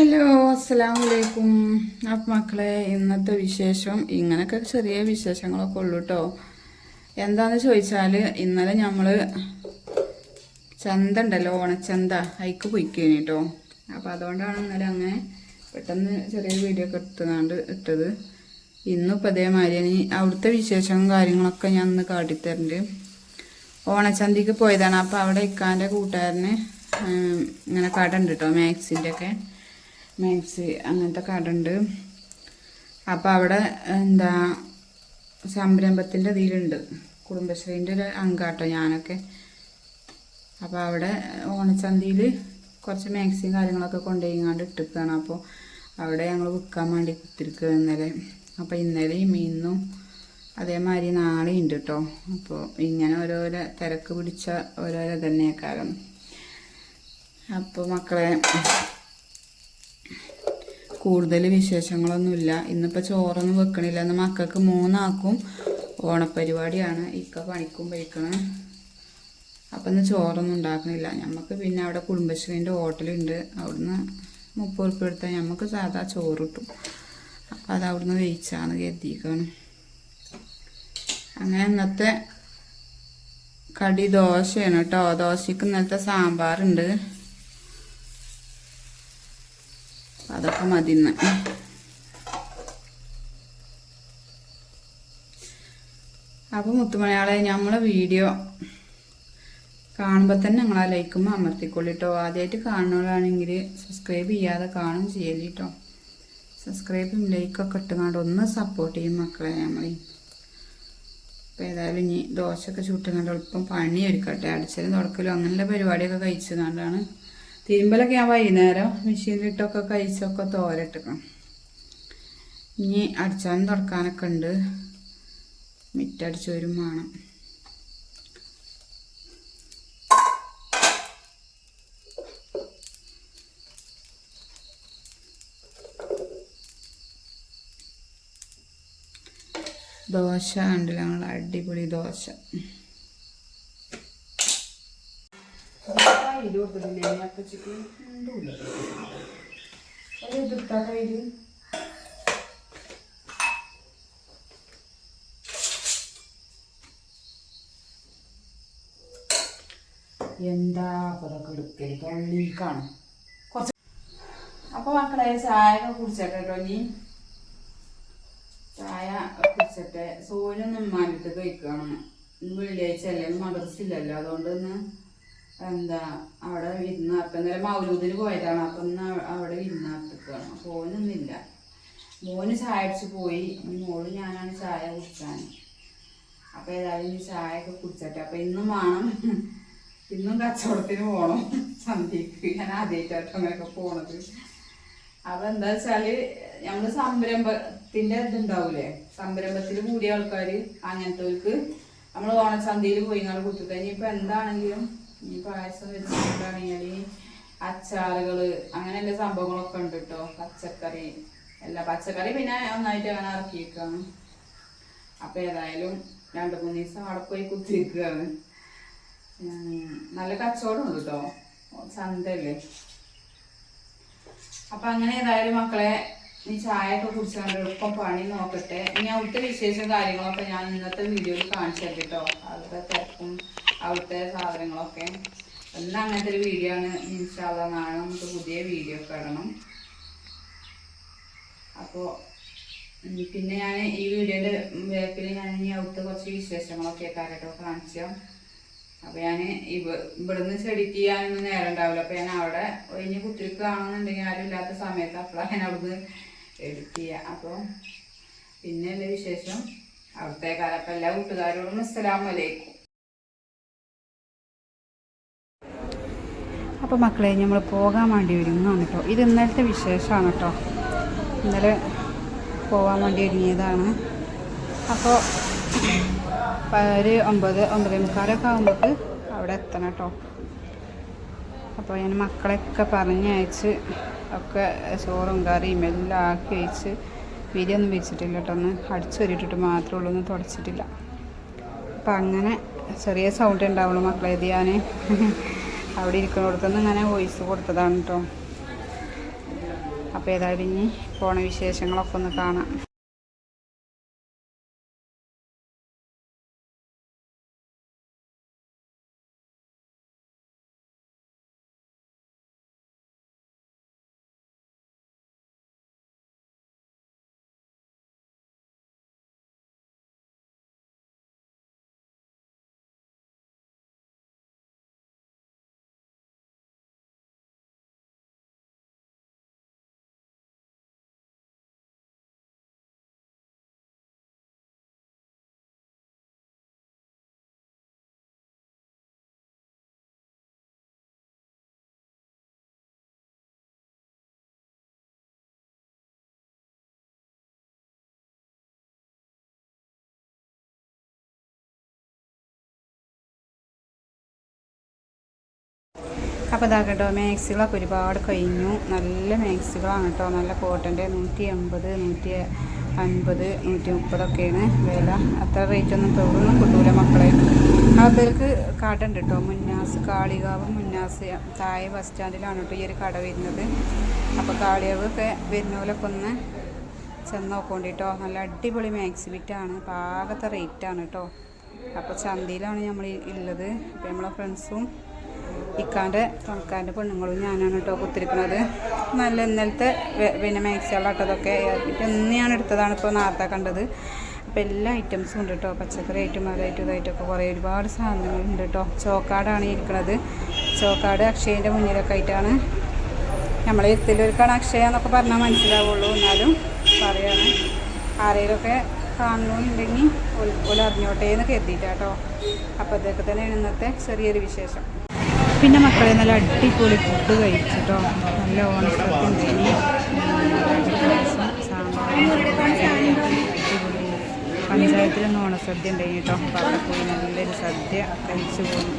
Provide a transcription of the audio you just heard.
Hello അസ്സലാം വലൈക്കും അപ്പം മക്കളെ ഇന്നത്തെ വിശേഷം ഇങ്ങനൊക്കെ ചെറിയ വിശേഷങ്ങളൊക്കെ ഉള്ളൂ കേട്ടോ എന്താന്ന് ചോദിച്ചാൽ ഇന്നലെ നമ്മൾ ചന്ത ഉണ്ടല്ലോ ഓണച്ചന്ത പോയി പൊയ്ക്കേനി കേട്ടോ അപ്പോൾ അതുകൊണ്ടാണ് ഇന്നലെ അങ്ങനെ പെട്ടെന്ന് ചെറിയ വീഡിയോ ഒക്കെ എടുത്തുകൊണ്ട് ഇട്ടത്. ഇന്നിപ്പോൾ അതേമാതിരി അവിടുത്തെ വിശേഷവും കാര്യങ്ങളൊക്കെ ഞാൻ ഒന്ന് കാട്ടിത്തരുന്നുണ്ട് ഓണച്ചന്തയ്ക്ക് പോയതാണ്. അപ്പോൾ അവിടെ ഇക്കാന്റെ കൂട്ടുകാരന് ഇങ്ങനെ കട ഉണ്ട് കേട്ടോ മാക്സിന്റെ ഒക്കെ മാക്സി അങ്ങനത്തെ കട ഉണ്ട്. അപ്പോൾ അവിടെ എന്താ സംരംഭത്തിന്റെ ഇതിലുണ്ട്. കുടുംബശ്രീന്റെ ഒരു അംഗാട്ടോ ഞാനൊക്കെ. അപ്പോൾ അവിടെ ഓണച്ചന്തയിൽ കുറച്ച് മാക്സിയും കാര്യങ്ങളൊക്കെ കൊണ്ടുപോയിങ്ങാണ്ട് ഇട്ടിരിക്കുകയാണ് അപ്പോൾ അവിടെ ഞങ്ങൾ വിൽക്കാൻ വേണ്ടി കുത്തിരിക്കുക ഇന്നലെ. അപ്പോൾ ഇന്നലെയും ഇന്നും അതേമാതിരി നാളെ ഉണ്ട് കേട്ടോ അപ്പോൾ ഇങ്ങനെ ഓരോരോ തിരക്ക് പിടിച്ച ഓരോരോ തന്നെയാക്കാരം അപ്പോൾ മക്കളെ കൂടുതൽ വിശേഷങ്ങളൊന്നുമില്ല. ഇന്നിപ്പോൾ ചോറൊന്നും വെക്കണില്ല. ഇന്ന് മക്കൾക്ക് മൂന്നാക്കും ഓണപ്പരിപാടിയാണ്. ഇക്ക പണിക്കും പോയിക്കണം. അപ്പം ഇന്ന് ചോറൊന്നും ഉണ്ടാക്കണില്ല. നമുക്ക് പിന്നെ അവിടെ കുടുംബശ്രീന്റെ ഹോട്ടലുണ്ട്. അവിടുന്ന് മുപ്പത് ഉറുപ്പ് എടുത്താൽ നമുക്ക് സാധാ ചോറ് കിട്ടും. അപ്പം അത് അവിടുന്ന് വെയിച്ചാണ് കരുതിയിരിക്കണം അങ്ങനെ ഇന്നത്തെ കടി ദോശയാണ് കേട്ടോ. ദോശയ്ക്ക് ഇന്നലത്തെ സാമ്പാറുണ്ട്. അതൊക്കെ മതി ഇന്ന് അപ്പോൾ മുത്തുമണിയാളെ നമ്മളെ വീഡിയോ കാണുമ്പോൾ തന്നെ നിങ്ങളാ ലൈക്കും അമർത്തിക്കൊള്ളിട്ടോ. ആദ്യമായിട്ട് കാണുന്നവരാണെങ്കിൽ സബ്സ്ക്രൈബ് ചെയ്യാതെ കാണും ചെയ്യൽ കേട്ടോ സബ്സ്ക്രൈബും ലൈക്കൊക്കെ ഇട്ടുകൊണ്ട് ഒന്ന് സപ്പോർട്ട് ചെയ്യും മക്കളെ നമ്മളെ അപ്പോൾ ഏതായാലും ഇനി ദോശയൊക്കെ ചുട്ടുകൊണ്ട് എളുപ്പം പണി ഒരുക്കട്ടെ അടിച്ചാലും തുടക്കലും അങ്ങനെയുള്ള പരിപാടിയൊക്കെ കഴിച്ചു കണ്ടാണ് തിരുമ്പലൊക്കെ ഞാൻ വൈകുന്നേരം മെഷീനിലിട്ടൊക്കെ കഴിച്ചൊക്കെ തോരട്ടിക്കണം. ഇനി അടിച്ചാലും തുറക്കാനൊക്കെ ഉണ്ട്. മിറ്റടിച്ചു വരും വേണം. ദോശ ഉണ്ടല്ലോ ഞങ്ങൾ അടിപൊളി ദോശ. കയ്യിൽ കൊടുത്തിട്ടില്ലേ അപ്പച്ചിക്ക് കയ്യിൽ എന്താ അതൊക്കെ എടുക്കൽ? കുറച്ച് അപ്പൊ മക്കളെ ചായ ഒക്കെ കുടിച്ചേട്ടോ കേട്ടോ നീ ചായ കുടിച്ചിട്ട് സോനൊന്നും മാറ്റിട്ട് കഴിക്കണം വെള്ളിയാഴ്ച അല്ലേ? മദർസില്ലല്ലോ അതുകൊണ്ടൊന്ന് എന്താ അവിടെ വിരുന്നാർത്ത ഇന്നലെ മൗലൂദിന് പോയതാണ്. അപ്പം ഇന്ന് അവ- അവിടെ വിരുന്നാർത്തിക്കാണ് അപ്പോൾ ഓനൊന്നുമില്ല മോന് ചായ അടിച്ച് പോയി. മോൾ ഞാനാണ് ചായ കുടിക്കാൻ. അപ്പോൾ ഏതായാലും ഈ ചായ ഒക്കെ കുടിച്ചട്ടെ. അപ്പം ഇന്നും വേണം. ഇന്നും കച്ചവടത്തിന് പോകണം സന്ധ്യക്ക് ഞാൻ ആദ്യമായിട്ടാട്ടോ അങ്ങനെയൊക്കെ പോണത്. അപ്പൊ എന്താ വെച്ചാൽ നമ്മൾ സംരംഭത്തിന്റെ ഇതുണ്ടാവൂലേ? സംരംഭത്തിൽ കൂടിയ ആൾക്കാര് അങ്ങനത്തെവർക്ക് നമ്മൾ ഓണസന്ധ്യയിൽ പോയി ഇങ്ങനെ കുത്തിട്ട് ഇനിയിപ്പൊ എന്താണെങ്കിലും ഈ പായസം വെച്ചിട്ടുണ്ടാണെങ്കിൽ അച്ചാറുകൾ അങ്ങനെയുള്ള സംഭവങ്ങളൊക്കെ ഉണ്ട് കേട്ടോ പച്ചക്കറി എല്ലാ പച്ചക്കറി പിന്നെ ഒന്നായിട്ട് അങ്ങനെ ഇറക്കിയേക്കാണ്. അപ്പൊ ഏതായാലും രണ്ടു മൂന്ന് ദിവസം അവിടെ പോയി കുത്തിരിക്കുകയാണ് നല്ല കച്ചവടം ഉണ്ട് കേട്ടോ ചന്തല്ലേ അപ്പൊ അങ്ങനെ ഏതായാലും മക്കളെ നീ ചായ ഒക്കെ കുടിച്ചാണ്ട് എളുപ്പം പണി നോക്കട്ടെ. ഇനി അവിടുത്തെ വിശേഷം കാര്യങ്ങളൊക്കെ ഞാൻ ഇന്നത്തെ വീഡിയോയിൽ കാണിച്ചു തരാം കേട്ടോ അവരുടെ തിരക്കും. അവിടുത്തെ സാധനങ്ങളൊക്കെ. എല്ലാം അങ്ങനത്തെ ഒരു വീഡിയോ ആണ് ഇൻഷാല്ല നാളെ നമുക്ക് പുതിയ വീഡിയോ ഒക്കെ ഇടണം. അപ്പോൾ പിന്നെ ഞാൻ ഈ വീഡിയോന്റെ ബാക്കിൽ ഞാൻ ഇനി അവിടുത്തെ കുറച്ച് വിശേഷങ്ങളൊക്കെ കാര്യമായിട്ട് കാണിച്ചു. അപ്പോൾ ഞാൻ ഇവ ഇവിടുന്ന് ചെടിക്ക് ചെയ്യാനൊന്നും നേരം ഉണ്ടാവില്ല. അപ്പോൾ ഞാൻ അവിടെ ഒഴിഞ്ഞ് കാണുന്നുണ്ടെങ്കിൽ ആരും ഇല്ലാത്ത സമയത്ത് അപ്പോഴാണ് ഞാൻ അവിടുന്ന് എഡിറ്റ് ചെയ്യുക അപ്പോൾ പിന്നെ വിശേഷം? അവിടുത്തെ കാലം അപ്പോൾ എല്ലാ കൂട്ടുകാരോടും അസ്സലാമു അപ്പോൾ മക്കളെ നമ്മൾ പോകാൻ വേണ്ടി ഒരുങ്ങാണ് കേട്ടോ ഇത് ഇന്നലത്തെ വിശേഷമാണ് കേട്ടോ ഇന്നലെ പോകാൻ വേണ്ടി ഒരുങ്ങിയതാണ്. അപ്പോൾ ഒരു ഒമ്പത് ഒമ്പതേ മുക്കാലൊക്കെ ആകുമ്പോൾ അവിടെ എത്തണം കേട്ടോ അപ്പോൾ ഞാൻ മക്കളെയൊക്കെ പറഞ്ഞയച്ച് ഒക്കെ ചോറും കറിയും എല്ലാം ആക്കി വെച്ച് വിരിയൊന്നും വെച്ചിട്ടില്ല കേട്ടോ ഒന്ന് അടിച്ചൊരിട്ടിട്ട് മാത്രമേ ഉള്ളൂ ഒന്നും തുടച്ചിട്ടില്ല. അപ്പം അങ്ങനെ ചെറിയ സൗണ്ട് ഉണ്ടാവുള്ളൂ മക്കളെ ഞാൻ അവിടെ ഇരിക്കുന്നിടത്തുനിന്ന് ഇങ്ങനെ വോയിസ് കൊടുത്തതാണ് കേട്ടോ അപ്പോൾ ഏതായാലും ഇനി പോണ വിശേഷങ്ങളൊക്കെ ഒന്ന് കാണാം. അപ്പോൾ ഇതാ കേട്ടോ മാക്സികളൊക്കെ ഒരുപാട് കഴിഞ്ഞു. നല്ല മാക്സികളാണ് കേട്ടോ. നല്ല കോട്ടന്റെ നൂറ്റി എൺപത് നൂറ്റി അൻപത് നൂറ്റി മുപ്പതൊക്കെയാണ് വില. അത്ര റേറ്റ് ഒന്നും തൊഴിലൊന്നും കിട്ടൂല മക്കളെ. അവർക്ക് കട ഉണ്ട് കേട്ടോ. മുന്നാസ് കാളികാവ് മുന്നാസ് താഴെ ബസ് സ്റ്റാൻഡിലാണ് കേട്ടോ ഈ ഒരു കട വരുന്നത്. അപ്പോൾ കാളികാവൊക്കെ വരുന്നവരൊക്കെ ഒന്ന് ചെന്ന് നോക്കോണ്ടിട്ടോ നല്ല അടിപൊളി മാക്സി ബിറ്റാണ് പാകത്തെ റേറ്റാണ് കേട്ടോ. അപ്പോൾ ചന്തയിലാണ് നമ്മൾ ഉള്ളത്. അപ്പോൾ നമ്മളെ ഫ്രണ്ട്സും ഇക്കാന്റെ തുണക്കാന്റെ പെണ്ണുങ്ങളും ഞാനാണ് കേട്ടോ കുത്തിരിക്കുന്നത് നല്ല ഇന്നലത്തെ പിന്നെ മാക്സികളാട്ടോ അതൊക്കെ ഇപ്പം ഇന്ന് ഞാൻ എടുത്തതാണ് ഇപ്പോൾ നേരത്തെ കണ്ടത്. അപ്പോൾ എല്ലാ ഐറ്റംസും ഉണ്ട് കേട്ടോ. പച്ചക്കറി ഐറ്റം അതായിട്ടും ഇതായിട്ടൊക്കെ കുറേ ഒരുപാട് സാധനങ്ങളുണ്ട് കേട്ടോ. ചോക്കാടാണ് ഇരിക്കുന്നത് ചോക്കാട് അക്ഷയന്റെ മുന്നിലൊക്കെ ആയിട്ടാണ്. നമ്മൾ എത്തിലൊരുക്കാണ് അക്ഷയ എന്നൊക്കെ പറഞ്ഞാൽ മനസ്സിലാവുള്ളൂ. എന്നാലും പറയാണ്. ആരെങ്കിലുമൊക്കെ കാണണമെന്നുണ്ടെങ്കിൽ ഓല അറിഞ്ഞോട്ടെ എന്ന് കരുതിയിട്ടാട്ടോ അപ്പോൾ തന്നെയാണ് ഇന്നത്തെ ചെറിയൊരു വിശേഷം. പിന്നെ മക്കളെ നല്ല അടിപൊളി ഫുഡ് കഴിച്ചിട്ടോ. നല്ല ഉണ്ടായിനി പഞ്ചായത്തിലൊന്നും ഓണസദ്യ ഉണ്ടായി കേട്ടോ. അപ്പോൾ അവിടെ പോയി നല്ലൊരു സദ്യ കഴിച്ചു പോകുന്നു